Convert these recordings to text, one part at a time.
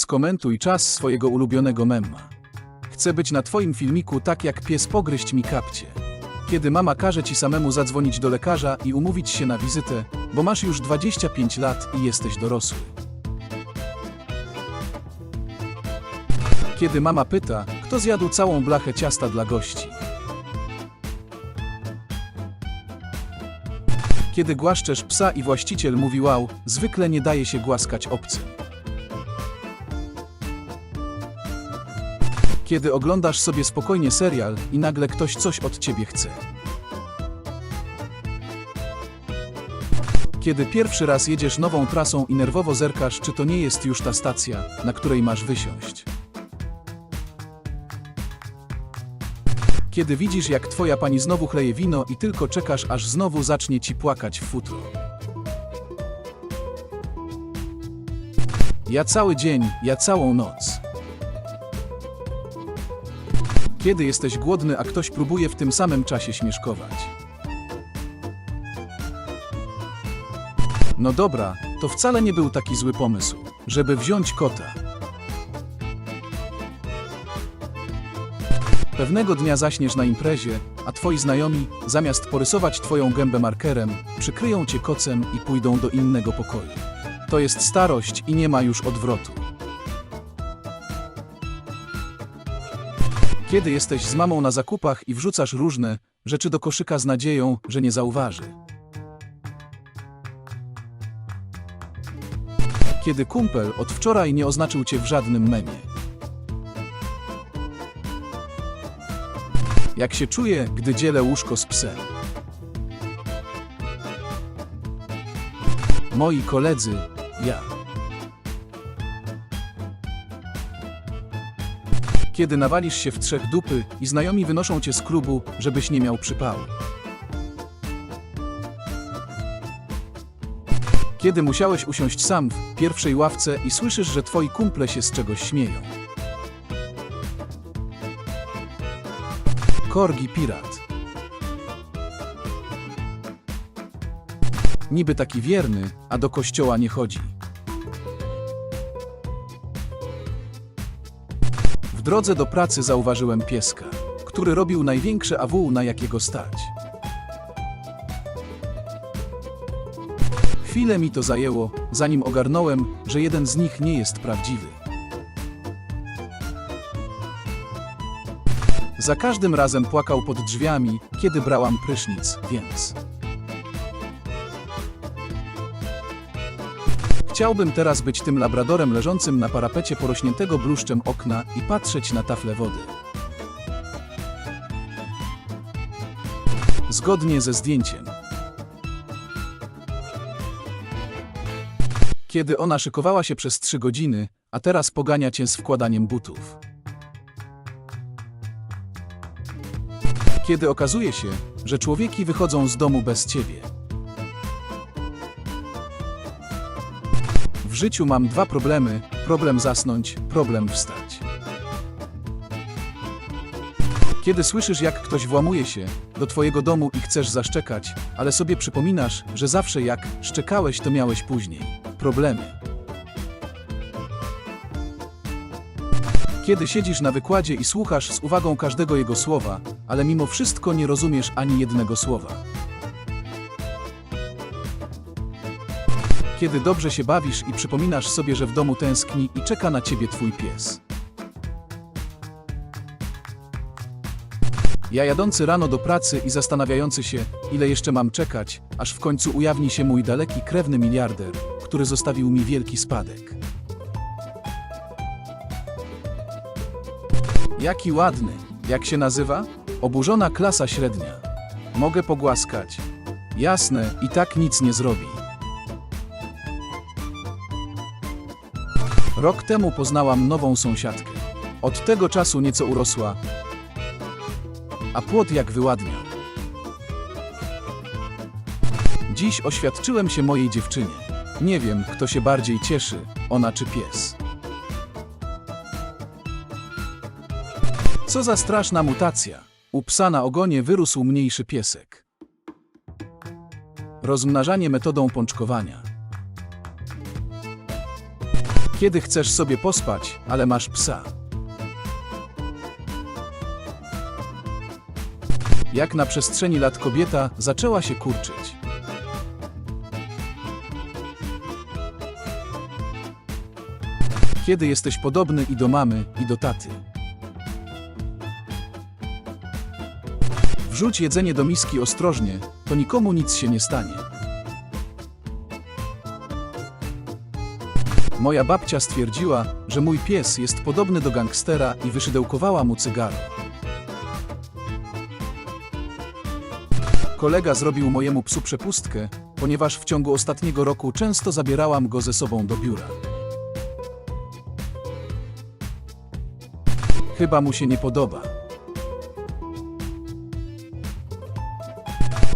Skomentuj czas swojego ulubionego memma. Chcę być na twoim filmiku tak jak pies pogryźć mi kapcie. Kiedy mama każe ci samemu zadzwonić do lekarza i umówić się na wizytę, bo masz już 25 lat i jesteś dorosły. Kiedy mama pyta, kto zjadł całą blachę ciasta dla gości. Kiedy głaszczesz psa i właściciel mówi wow, zwykle nie daje się głaskać obcym. Kiedy oglądasz sobie spokojnie serial i nagle ktoś coś od ciebie chce. Kiedy pierwszy raz jedziesz nową trasą i nerwowo zerkasz, czy to nie jest już ta stacja, na której masz wysiąść. Kiedy widzisz, jak twoja pani znowu chleje wino i tylko czekasz, aż znowu zacznie ci płakać w futro. Ja cały dzień, ja całą noc. Kiedy jesteś głodny, a ktoś próbuje w tym samym czasie śmieszkować. No dobra, to wcale nie był taki zły pomysł, żeby wziąć kota. Pewnego dnia zaśniesz na imprezie, a twoi znajomi, zamiast porysować twoją gębę markerem, przykryją cię kocem i pójdą do innego pokoju. To jest starość i nie ma już odwrotu. Kiedy jesteś z mamą na zakupach i wrzucasz różne rzeczy do koszyka z nadzieją, że nie zauważy. Kiedy kumpel od wczoraj nie oznaczył cię w żadnym memie. Jak się czuję, gdy dzielę łóżko z psem. Moi koledzy, ja. Kiedy nawalisz się w trzech dupy i znajomi wynoszą cię z klubu, żebyś nie miał przypału. Kiedy musiałeś usiąść sam w pierwszej ławce i słyszysz, że twoi kumple się z czegoś śmieją. Korgi pirat. Niby taki wierny, a do kościoła nie chodzi. Drodze do pracy zauważyłem pieska, który robił największe AW na jakiego stać. Chwilę mi to zajęło, zanim ogarnąłem, że jeden z nich nie jest prawdziwy. Za każdym razem płakał pod drzwiami, kiedy brałam prysznic, więc. Chciałbym teraz być tym labradorem leżącym na parapecie porośniętego bluszczem okna i patrzeć na taflę wody. Zgodnie ze zdjęciem. Kiedy ona szykowała się przez trzy godziny, a teraz pogania cię z wkładaniem butów. Kiedy okazuje się, że człowieki wychodzą z domu bez ciebie. Życiu mam dwa problemy: problem zasnąć, problem wstać. Kiedy słyszysz, jak ktoś włamuje się do twojego domu i chcesz zaszczekać, ale sobie przypominasz, że zawsze jak szczekałeś, to miałeś później problemy. Kiedy siedzisz na wykładzie i słuchasz z uwagą każdego jego słowa, ale mimo wszystko nie rozumiesz ani jednego słowa. Kiedy dobrze się bawisz i przypominasz sobie, że w domu tęskni i czeka na ciebie twój pies. Ja jadący rano do pracy i zastanawiający się, ile jeszcze mam czekać, aż w końcu ujawni się mój daleki krewny miliarder, który zostawił mi wielki spadek. Jaki ładny. Jak się nazywa? Oburzona klasa średnia. Mogę pogłaskać. Jasne, i tak nic nie zrobi. Rok temu poznałam nową sąsiadkę. Od tego czasu nieco urosła, a płot jak wyładniał. Dziś oświadczyłem się mojej dziewczynie. Nie wiem, kto się bardziej cieszy, ona czy pies. Co za straszna mutacja. U psa na ogonie wyrósł mniejszy piesek. Rozmnażanie metodą pączkowania. Kiedy chcesz sobie pospać, ale masz psa. Jak na przestrzeni lat kobieta zaczęła się kurczyć. Kiedy jesteś podobny i do mamy, i do taty. Wrzuć jedzenie do miski ostrożnie, to nikomu nic się nie stanie. Moja babcia stwierdziła, że mój pies jest podobny do gangstera i wyszydełkowała mu cygaro. Kolega zrobił mojemu psu przepustkę, ponieważ w ciągu ostatniego roku często zabierałam go ze sobą do biura. Chyba mu się nie podoba.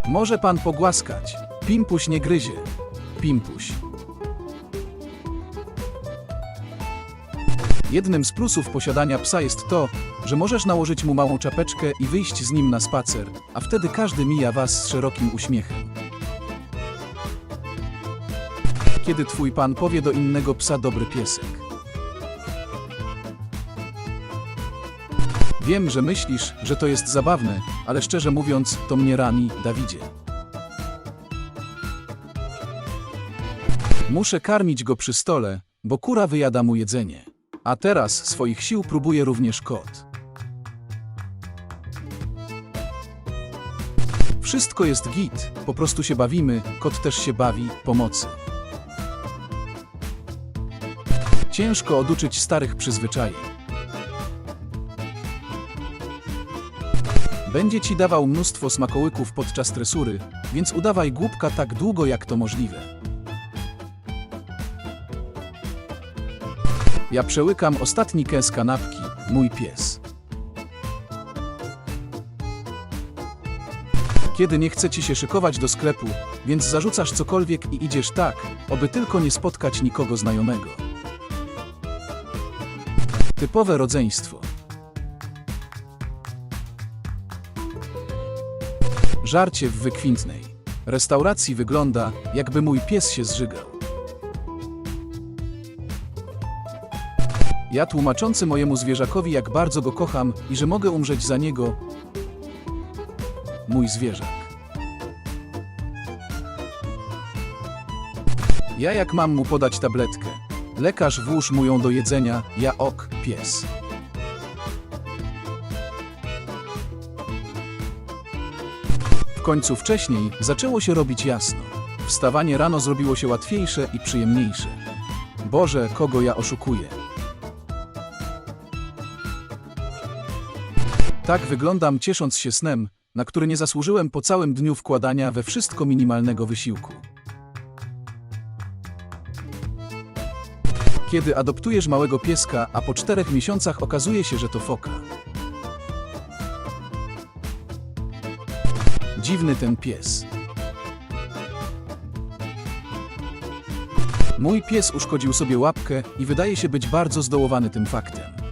Może pan pogłaskać. Pimpuś nie gryzie. Pimpuś. Jednym z plusów posiadania psa jest to, że możesz nałożyć mu małą czapeczkę i wyjść z nim na spacer, a wtedy każdy mija was z szerokim uśmiechem. Kiedy twój pan powie do innego psa dobry piesek. Wiem, że myślisz, że to jest zabawne, ale szczerze mówiąc, to mnie rani, Dawidzie. Muszę karmić go przy stole, bo kura wyjada mu jedzenie. A teraz swoich sił próbuje również kot. Wszystko jest git, po prostu się bawimy, kot też się bawi, pomocy. Ciężko oduczyć starych przyzwyczajeń. Będzie ci dawał mnóstwo smakołyków podczas tresury, więc udawaj głupka tak długo jak to możliwe. Ja przełykam ostatni kęs kanapki, mój pies. Kiedy nie chce ci się szykować do sklepu, więc zarzucasz cokolwiek i idziesz tak, oby tylko nie spotkać nikogo znajomego. Typowe rodzeństwo. Żarcie w wykwintnej restauracji wygląda, jakby mój pies się zżygał. Ja tłumaczący mojemu zwierzakowi, jak bardzo go kocham i że mogę umrzeć za niego. Mój zwierzak. Ja jak mam mu podać tabletkę? Lekarz włóż mu ją do jedzenia, ja ok, pies. W końcu wcześniej zaczęło się robić jasno. Wstawanie rano zrobiło się łatwiejsze i przyjemniejsze. Boże, kogo ja oszukuję? Tak wyglądam ciesząc się snem, na który nie zasłużyłem po całym dniu wkładania we wszystko minimalnego wysiłku. Kiedy adoptujesz małego pieska, a po czterech miesiącach okazuje się, że to foka. Dziwny ten pies. Mój pies uszkodził sobie łapkę i wydaje się być bardzo zdołowany tym faktem.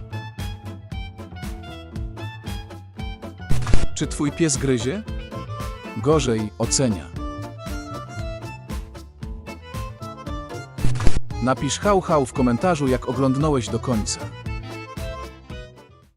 Czy twój pies gryzie? Gorzej ocenia. Napisz hał hał w komentarzu, jak oglądnąłeś do końca.